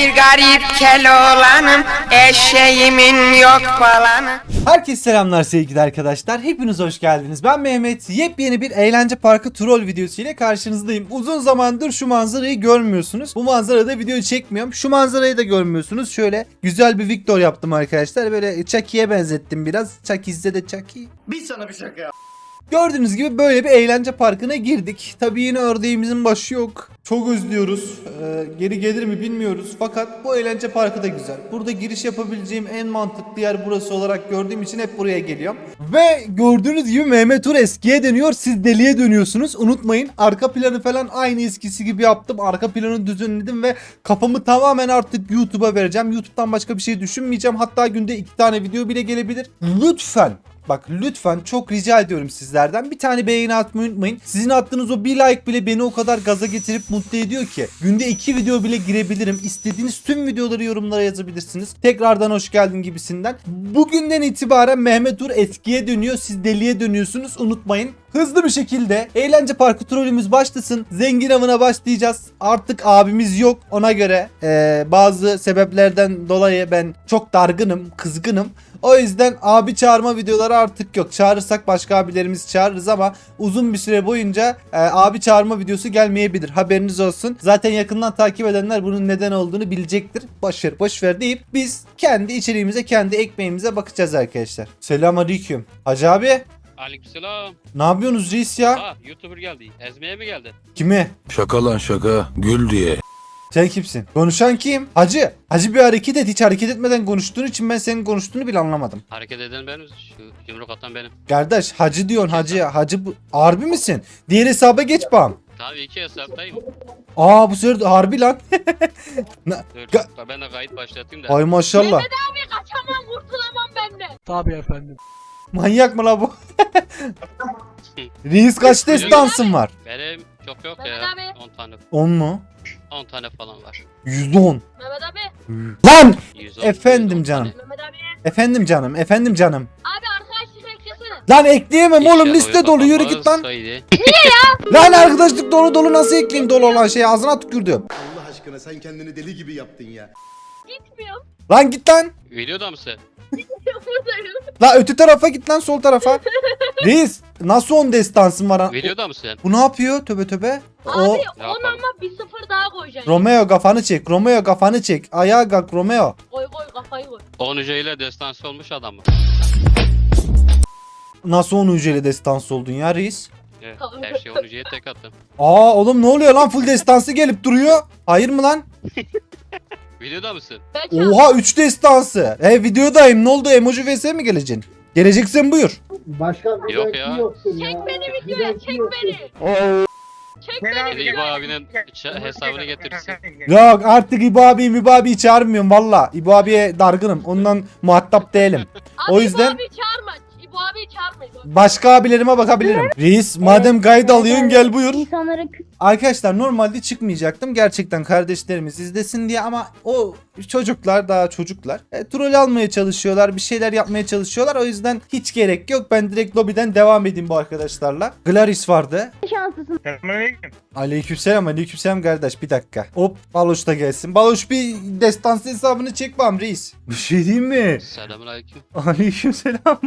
bir garip keloğlanım Eşeğimin yok falanı Herkese selamlar sevgili arkadaşlar. Hepiniz hoş geldiniz. Ben Mehmet. Yepyeni bir eğlence parkı troll videosu ile karşınızdayım. Uzun zamandır şu manzarayı görmüyorsunuz. Bu manzarada video çekmiyorum. Şu manzarayı da görmüyorsunuz. Şöyle güzel bir Victor yaptım arkadaşlar. Böyle Chucky'ye benzettim biraz. Chucky size de Chucky. Biz sana bir şaka yap. Gördüğünüz gibi böyle bir eğlence parkına girdik. Tabii yine ördeğimizin başı yok. Çok özlüyoruz. Ee, geri gelir mi bilmiyoruz. Fakat bu eğlence parkı da güzel. Burada giriş yapabileceğim en mantıklı yer burası olarak gördüğüm için hep buraya geliyorum. Ve gördüğünüz gibi Mehmet Uğur eskiye dönüyor. Siz deliye dönüyorsunuz. Unutmayın arka planı falan aynı eskisi gibi yaptım. Arka planı düzenledim ve kafamı tamamen artık YouTube'a vereceğim. YouTube'dan başka bir şey düşünmeyeceğim. Hatta günde iki tane video bile gelebilir. Lütfen Bak lütfen çok rica ediyorum sizlerden bir tane beğeni atmayı unutmayın. Sizin attığınız o bir like bile beni o kadar gaza getirip mutlu ediyor ki. Günde iki video bile girebilirim. İstediğiniz tüm videoları yorumlara yazabilirsiniz. Tekrardan hoş geldin gibisinden. Bugünden itibaren Mehmet Uğur eskiye dönüyor. Siz deliye dönüyorsunuz. Unutmayın. Hızlı bir şekilde eğlence parkı trolümüz başlasın. Zengin avına başlayacağız. Artık abimiz yok. Ona göre eee, bazı sebeplerden dolayı ben çok dargınım, kızgınım. O yüzden abi çağırma videoları artık yok. Çağırırsak başka abilerimizi çağırırız ama uzun bir süre boyunca e, abi çağırma videosu gelmeyebilir. Haberiniz olsun. Zaten yakından takip edenler bunun neden olduğunu bilecektir. Boşver boşver deyip biz kendi içeriğimize, kendi ekmeğimize bakacağız arkadaşlar. Selamünaleyküm. Hacı abi Aleykümselam. ne yapıyorsunuz reis ya? Aa, YouTuber geldi. Ezmeye mi geldi? Kimi? Şaka lan şaka. Gül diye. Sen kimsin? Konuşan kim? Hacı. Hacı bir hareket et. Hiç hareket etmeden konuştuğun için ben senin konuştuğunu bile anlamadım. Hareket eden benim. Şu yumruk atan benim. Kardeş hacı diyorsun hacı. Hacı bu. Harbi misin? Diğer hesaba geç bağım. Tabii iki hesaptayım. Aa bu sefer de harbi lan. Dur. Ga- ben de kayıt başlatayım da. Ay maşallah. Kaçamam kurtulamam benden. Manyak mı la bu? Reis kaç destansın var? Benim çok yok Mehmet ya. abi. 10 tane. 10 mu? 10 tane falan var. %10. Mehmet abi. Lan! 110, Efendim 110 canım. tane. Mehmet abi. Efendim canım, efendim canım. Abi arkadaşlık eklesene. Lan ekleyemem oğlum liste dolu yürü git lan. saydı. Lan arkadaşlık dolu dolu nasıl ekleyeyim dolu olan şeyi ağzına tükürdüm. Allah aşkına sen kendini deli gibi yaptın ya. Gitmiyorum. Lan git lan. Videoda mısın? Buradayım. La öte tarafa git lan sol tarafa. Reis nasıl 10 destansın var? ha? Videoda mısın? Bu ne yapıyor töbe töbe? O Abi on yapalım? ama bir sıfır daha koyacaksın. Romeo kafanı çek. Romeo kafanı çek. Ayağa kalk Romeo. Koy koy kafayı koy. 10 ile destansı olmuş adam mı? Nasıl 10 hücreli destansı oldun ya reis? Evet, her şey 10 tek attım. Aa oğlum ne oluyor lan full destansı gelip duruyor. Hayır mı lan? Videoda mısın? Ben. Oha 3 destansı. E videodayım ne oldu emoji vs mi geleceksin? Geleceksin buyur. Başka bir Yok ya. yoksun Çek ya. beni videoya çek beni. Çek beni İbo abinin hesabını getirirsin. Yok artık İbo abi İbo abi çağırmıyorum valla. İbo abiye dargınım. Ondan muhatap değilim. Abi, o yüzden- İbo abi çağırma. İbo abi çağırma. Başka abilerime bakabilirim. Reis madem kayıt alıyorsun gel buyur. İnsanlara Arkadaşlar normalde çıkmayacaktım. Gerçekten kardeşlerimiz izlesin diye ama o çocuklar daha çocuklar. E, troll almaya çalışıyorlar. Bir şeyler yapmaya çalışıyorlar. O yüzden hiç gerek yok. Ben direkt lobiden devam edeyim bu arkadaşlarla. Glaris vardı. şanslısın. Aleykümselam aleykümselam kardeş bir dakika. Hop Baloş da gelsin. Baloş bir destansı hesabını çek bam reis. Bir şey diyeyim mi? Selamun aleyküm. Aleykümselam.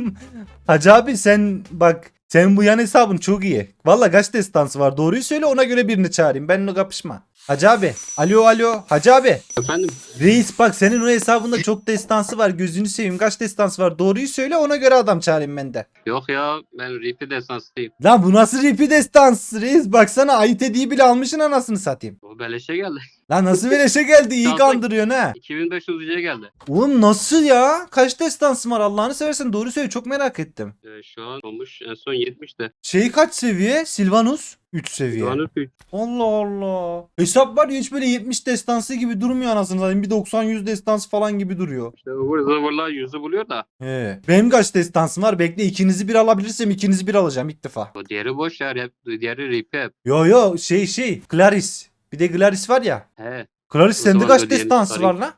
Hacı abi sen bak sen bu yan hesabın çok iyi. Valla kaç destansı var doğruyu söyle ona göre birini çağırayım. Benimle kapışma. Hacı abi. Alo alo. Hacı abi. Efendim? Reis bak senin o hesabında çok destansı var. Gözünü seveyim. Kaç destansı var? Doğruyu söyle ona göre adam çağırayım ben de. Yok ya ben repeat destansıyım. Lan bu nasıl ripi destansı reis? Baksana ayıt hediye bile almışsın anasını satayım. O beleşe geldi. Lan nasıl beleşe geldi? İyi Şansa- kandırıyorsun ha. 2500 ücreye geldi. Oğlum nasıl ya? Kaç destansın var Allah'ını seversen doğru söyle çok merak ettim. Ee, şu an olmuş en son 70 de. Şey kaç seviye? Silvanus 3 seviye. An üç. Allah Allah. Hesap var ya hiç böyle 70 destansı gibi durmuyor anasını satayım. Bir 90-100 destansı falan gibi duruyor. İşte ıvır zıvırlar yüzü buluyor da. He. Benim kaç destansım var? Bekle ikinizi bir alabilirsem ikinizi bir alacağım ilk defa. O diğeri boş ya. Hep, diğeri repeat. Yo yo şey şey Claris. Bir de Claris var ya. He. Claris O sende zaman kaç ödeyelim, destansı var sarayım. lan?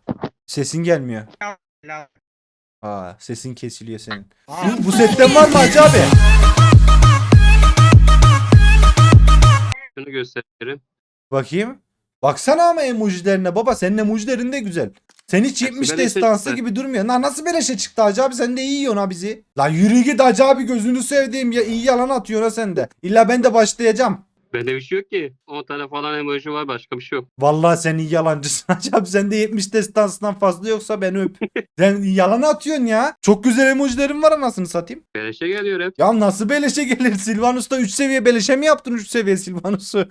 Sesin gelmiyor. Aa sesin kesiliyor senin. Bu, bu setten var mı Hacı abi? Şunu göstereyim. Bakayım. Baksana ama emojilerine baba senin emojilerin de güzel. Sen hiç 70 beleşe destansı çıktı. gibi durmuyor. Lan nasıl beleşe çıktı Hacı abi sen de iyi yiyorsun ha bizi. Lan yürü git Hacı abi gözünü sevdiğim ya iyi yalan atıyorsun ha sen de. İlla ben de başlayacağım. Bende bir şey yok ki. 10 tane falan emoji var başka bir şey yok. Vallahi sen iyi yalancısın Hacı abi sende 70 destansından fazla yoksa beni öp. sen yalan atıyorsun ya. Çok güzel emojilerin var anasını satayım. Beleşe geliyor hep. Ya nasıl beleşe gelir Silvanus'ta 3 seviye beleşe mi yaptın 3 seviye Silvanus'u?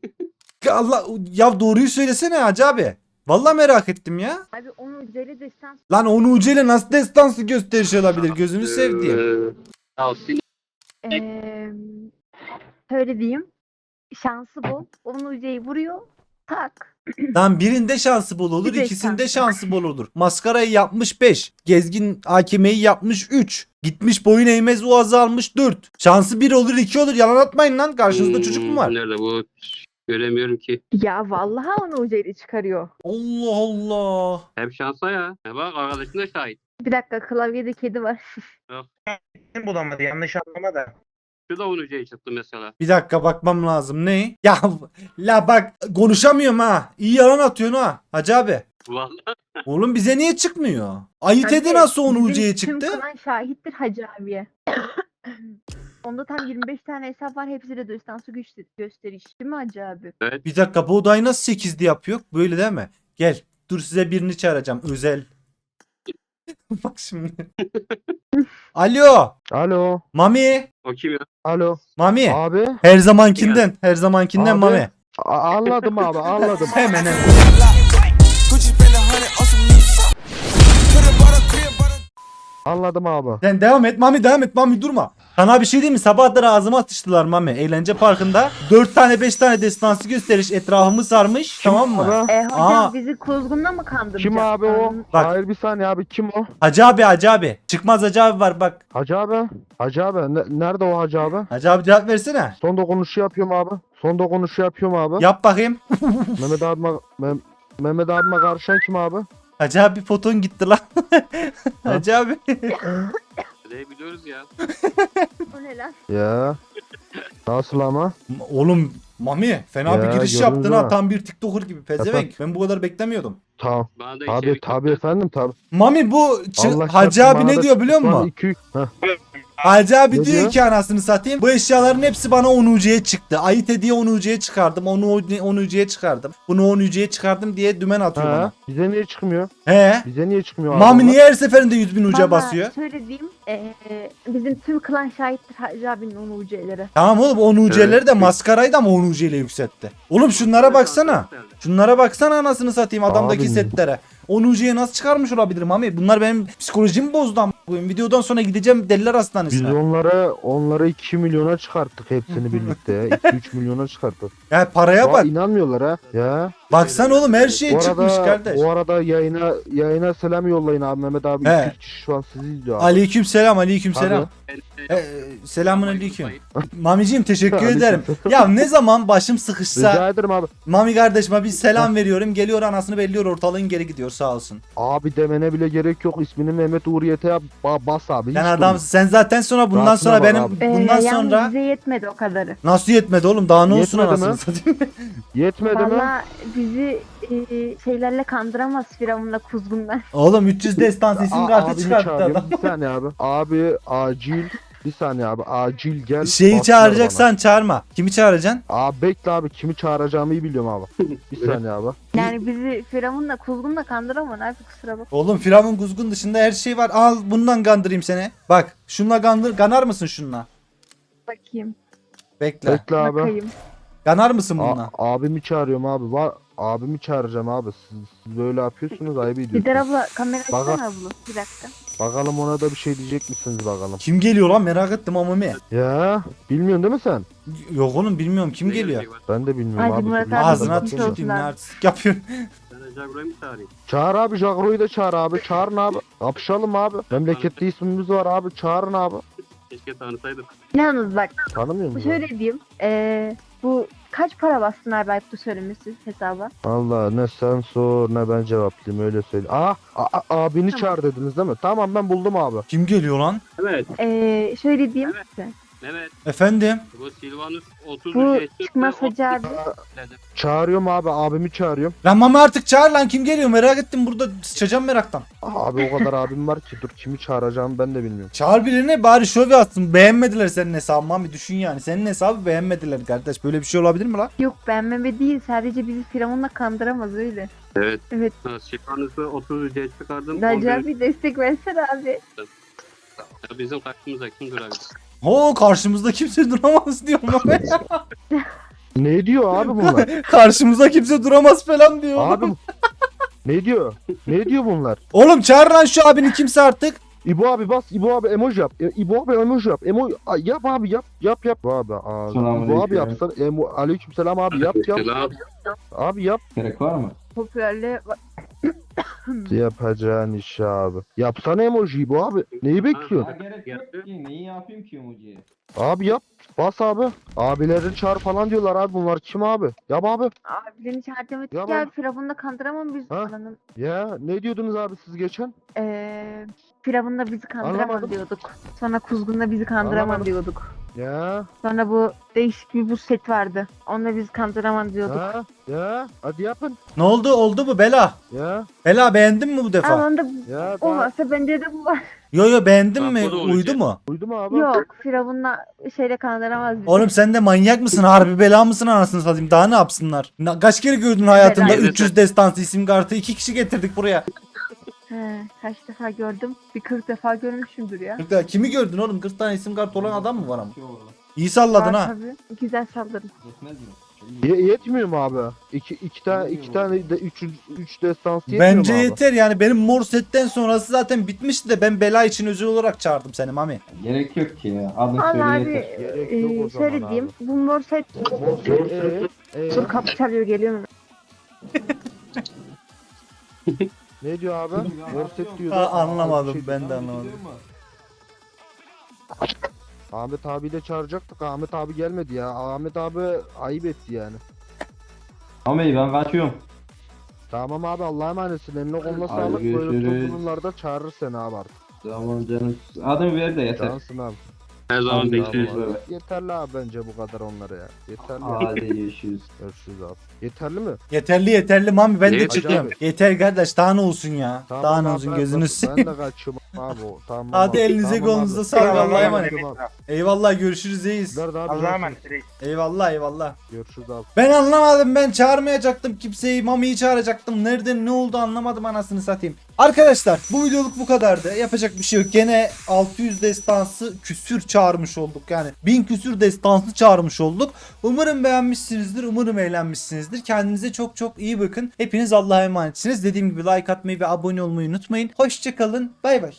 Allah ya doğruyu söylesene Hacı abi. Vallahi merak ettim ya. Abi onun üzeri destan Lan onu ucuyla nasıl destansı gösteriş olabilir gözünü sevdiğim. Ee, şöyle diyeyim. Şansı bol. Onun uceyi vuruyor. Tak. Lan birinde şansı bol olur Bir de ikisinde şansı. bol olur. Maskarayı yapmış 5. Gezgin hakemeyi yapmış 3. Gitmiş boyun eğmez uazı almış 4. Şansı 1 olur 2 olur yalan atmayın lan karşınızda çocuk mu var? Hmm, Nerede bu? Göremiyorum ki. Ya vallahi onun uceyi çıkarıyor. Allah Allah. Hep şansa ya. Ya bak arkadaşın da şahit. Bir dakika klavyede kedi var. bulamadı yanlış anlama da. Şu da 10 ucuya çıktı mesela. Bir dakika bakmam lazım ne? Ya la bak konuşamıyorum ha. İyi yalan atıyorsun ha. Hacı abi. Vallahi Oğlum bize niye çıkmıyor? Hadi, edi nasıl onu ucuya Tüm çıktı? klan şahittir Hacı abiye. Onda tam 25 tane hesap var. Hepsi de destansı güç gösteriş. Değil mi Hacı abi? evet. Bir dakika bu odayı nasıl 8'de yapıyor? Böyle değil mi? Gel. Dur size birini çağıracağım. Özel. Bak şimdi. Alo. Alo. Mami. Kim ya? Alo. Mami. Abi. Her zamankinden. Her zamankinden Abi. Mami. a- anladım abi anladım. Hemen hemen. Anladım abi. Sen devam et Mami devam et Mami durma. Sana bir şey diyeyim mi? Sabahları ağzıma atıştılar Mami. Eğlence parkında. 4 tane 5 tane destansı gösteriş etrafımı sarmış. tamam mı? Abi? E, hocam Aa. bizi kuzgunla mı kandıracak? Kim abi o? Bak. Hayır bir saniye abi kim o? Hacı abi Hacı abi. Çıkmaz Hacı abi var bak. Hacı abi. Hacı abi. Ne- nerede o hacı abi? Hacı abi cevap versene. Son dokunuşu yapıyorum abi. Son dokunuşu yapıyorum abi. Yap bakayım. Mehmet abime Mem- Mehmet abime karşıyan kim abi? Hacı abi foton gitti lan. Hacı abi. Neyi biliyoruz ya. O ne lan? Ya. Nasıl ama? Oğlum Mami fena Ya, bir giriş gördünüz yaptın ha. Tam bir TikToker gibi pezevenk. Ben bu kadar beklemiyordum. Tamam. Bana da Tabi içerik tabi efendim tabi. Mami bu çı- Allah Hacı abi ne diyor biliyor musun? iki- Heh. Hacı abi Ne diyor diyor? ki anasını satayım. Bu eşyaların hepsi bana 10 UC'ye çıktı. Ayıt hediye 10 UC'ye çıkardım. Onu 10 UC'ye çıkardım. Bunu 10 UC'ye çıkardım diye dümen atıyor Ha, bana. bize niye çıkmıyor? He. Bize niye çıkmıyor abi Mami niye her seferinde 100 bin UC Vallahi basıyor? Şöyle diyeyim. e, bizim tüm klan şahittir Hacı abinin onun uceleri. Tamam oğlum 10 UC'leri de Evet. maskaraydı ama 10 UC ile yükseltti. Oğlum şunlara baksana. Şunlara baksana anasını satayım adamdaki Abi. setlere. 10 UC'ye nasıl çıkarmış olabilirim Mami? Bunlar benim psikolojimi bozdu ama. Videodan sonra gideceğim deliler Biz hastanesine. onları onları 2 milyona çıkarttık hepsini birlikte. 2-3 milyona çıkarttık. Ya paraya Aa, bak. inanmıyorlar ha. Ya. Baksana oğlum her şey Bu çıkmış arada kardeş. bu arada yayına yayına selam yollayın abi Mehmet abi. He. 2 kişi şu an sizi izliyor abi. Aleyküm selam aleyküm selam. Ee, selamun aleyküm. Mamiciğim teşekkür Aleyküm ederim. Ya ne zaman başım sıkışsa Rica ederim abi. Mami kardeşime bir selam veriyorum. Geliyor anasını belliyor ortalığın geri gidiyor sağ olsun. Abi demene bile gerek yok. İsmini Mehmet Uğur Yete yap. Ba- bas abi. hiç Sen durma. adam sen zaten sonra bundan Rahatına sonra bak benim abi. E, bundan yalnız sonra bize yetmedi o kadarı. nasıl yetmedi oğlum daha ne olsun Yetmedi anasını mi? satayım. Yetmedi mi? Valla bizi e, şeylerle kandıramaz Firavun'la kuzgunlar. oğlum 300 destan isim A- kartı abimi çıkarttı çağırıyorum. adam. Bir saniye abi. Abi acil. Bir saniye abi. Acil gel. Şeyi çağıracaksan çağırma. Kimi çağıracaksın? bana. Abi bekle abi. Kimi çağıracağımı iyi biliyorum abi. Bir saniye abi. Yani bizi Firavun'la kuzgunla kandıramaz abi kusura bak. Oğlum Firavun Kuzgun dışında her şey var. Al bundan gandırayım seni. Bak şunla gandır, ganar mısın şunla? Bakayım. Bekle. Bekle abi. Bakayım. Ganar mısın A- bununla? abimi çağırıyorum abi. Var abimi çağıracağım abi. Siz, siz böyle yapıyorsunuz ayıp Gider ediyorsunuz. abla kamera Bak- açsana abla. Bir dakika. Bakalım ona da bir şey diyecek misiniz bakalım. Kim geliyor lan merak ettim ama mi? Ya bilmiyorsun değil mi sen? Yok oğlum bilmiyorum kim geliyor. Ben de bilmiyorum Hadi abi. Murat Dur, abi, Ağzına olsun tükürdüm ne abi. artistik yapıyorsun. Ben çağırayım? Çağır abi Jagro'yu da çağır abi. Çağırın abi. Kapışalım abi. Memlekette ismimiz var abi. Çağırın abi. Keşke tanısaydık. Yalnız bak Tanımıyor musun? şöyle diyeyim. Ee, bu kaç para bastın abi ayıptı söylemesi hesaba? Allah ne sen sor ne ben cevaplayayım öyle söyle. Aa, a- a- abini Tamam. çağır dediniz değil mi? Tamam ben buldum abi. Kim geliyor lan? Evet. Ee, şöyle diyeyim. Mehmet Efendim? bu Silvanus 30 Bu çıkmaz Hacı abi. 30 dedim. Çağırıyorum abi abimi çağırıyorum. Lan mama artık çağır lan kim geliyor merak ettim burada sıçacağım meraktan. Abi o kadar abim var ki dur kimi çağıracağımı ben de bilmiyorum. Çağır birini bari şov atsın. Beğenmediler senin hesabını Mami düşün yani. Senin hesabı beğenmediler kardeş. Böyle bir şey olabilir mi lan? Yok beğenmeme değil sadece bizi Firavun'la kandıramaz öyle. Evet. Evet. Silvanus'u 30 ücret çıkardım. Hacı Orada- abi destek versene abi. Ya bizim karşımıza kim durabilir? Ho karşımızda kimse duramaz diyor Mami. Ne diyor abi bunlar? karşımızda kimse duramaz falan diyor. abi ne diyor? Ne diyor bunlar? Oğlum çağır lan şu abini kimse artık. İbo abi bas İbo abi emoji yap. E, İbo abi emoji yap. Emo Ay, yap abi yap yap yap. İbo abi, aa, İbo abi yapsan emo aleykümselam abi yap yap. Selam. Abi yap. Gerek var mı? Popülerliğe bak- Yapacağın iş abi. Yapsana emoji İbo abi. Neyi bekliyorsun? Ya gerek yok ki. Neyi yapayım ki emojiye? Abi yap. Bas abi. Abilerini çağır falan diyorlar abi. Bunlar kim abi? Yap abi. Abilerini çağırtamadık Ya ya, ben- Firavun'la kandıramam biz Ha? ananın. Ya ne diyordunuz abi siz geçen? Eee Firavun'la bizi kandıramam Anlamadım. diyorduk. Sonra Kuzgun'la bizi kandıramam Anlamadım. diyorduk. Ya. Sonra bu değişik bir bu set vardı. Onunla bizi kandıramam diyorduk. Ha. Ya. Hadi yapın. Ne oldu oldu mu Bela? Ya. Bela beğendin mi bu Ama defa? onda Ya. o daha- varsa bende de bu var. Yo yo beğendin Bak, mi? bu da Uydu mu? Uydu mu abi? Yok Firavun'la şeyle kandıramaz bizi. Oğlum sen de manyak mısın? Harbi bela mısın anasını satayım? Daha ne yapsınlar? Na- Kaç kere gördün hayatında Bela. 300 destansı isim kartı? iki kişi getirdik buraya. He, kaç defa gördüm? Bir 40 defa görmüşümdür ya. Kırk tane- Kimi gördün oğlum? 40 tane isim kartı olan adam mı var ama? Şey. İyi salladın Var ha. tabii. Güzel. Yetmez mi? Ye- yetmiyor mu abi? İki, iki tane iki tane de üç, üç destans yetmiyor Bence mu abi? yeter yani benim mor setten sonrası zaten bitmişti de ben bela için özel olarak çağırdım seni Mami. Gerek yok ki ya. Adın Allah söyle abi yeter. Gerek yok o e, zaman şöyle abi. diyeyim. Bu mor set Ee, ee, dur kapı çalıyor geliyor mu? ne diyor abi? Morset diyor. Ha, anlamadım, ben de anlamadım. Ahmet abi de çağıracaktık. Ahmet abi gelmedi ya. Ahmet abi ayıp etti yani. Ama iyi ben kaçıyorum. Tamam abi Allah'a emanetsin. Eline koluna sağlık. Böyle toplumlarda çağırır seni abi artık. Tamam canım. Adını ver de yeter. Cansın abi. Her zaman bekleriz. Emanet. Yeterli abi bence bu kadar onlara ya. Yeterli. Hadi görüşürüz. Görüşürüz abi. Yeterli mi? Yeterli yeterli Mami ben de çıkıyorum. hocam. Yeter kardeş daha ne olsun ya. Tamam daha ne abi, olsun ben- gözünüz Ben seveyim. de kaçıyorum abi. o. Tamam. Hadi abi. elinize Tamam kolunuza abi. sağlık, Allah'a abi, emanet. tamam. Eyvallah görüşürüz reis. Nerede abi? Allah'a emanet. Eyvallah eyvallah. Görüşürüz abi. Ben anlamadım ben çağırmayacaktım kimseyi Mami'yi çağıracaktım. Nereden ne oldu anlamadım anasını satayım. Arkadaşlar bu videoluk bu kadardı. Yapacak bir şey yok. Gene 600 destansı küsür çağırmış olduk. Yani 1000 küsür destansı çağırmış olduk. Umarım beğenmişsinizdir. Umarım eğlenmişsinizdir. Kendinize çok çok iyi bakın. Hepiniz Allah'a emanetsiniz. Dediğim gibi like atmayı ve abone olmayı unutmayın. Hoşçakalın. Bay bay.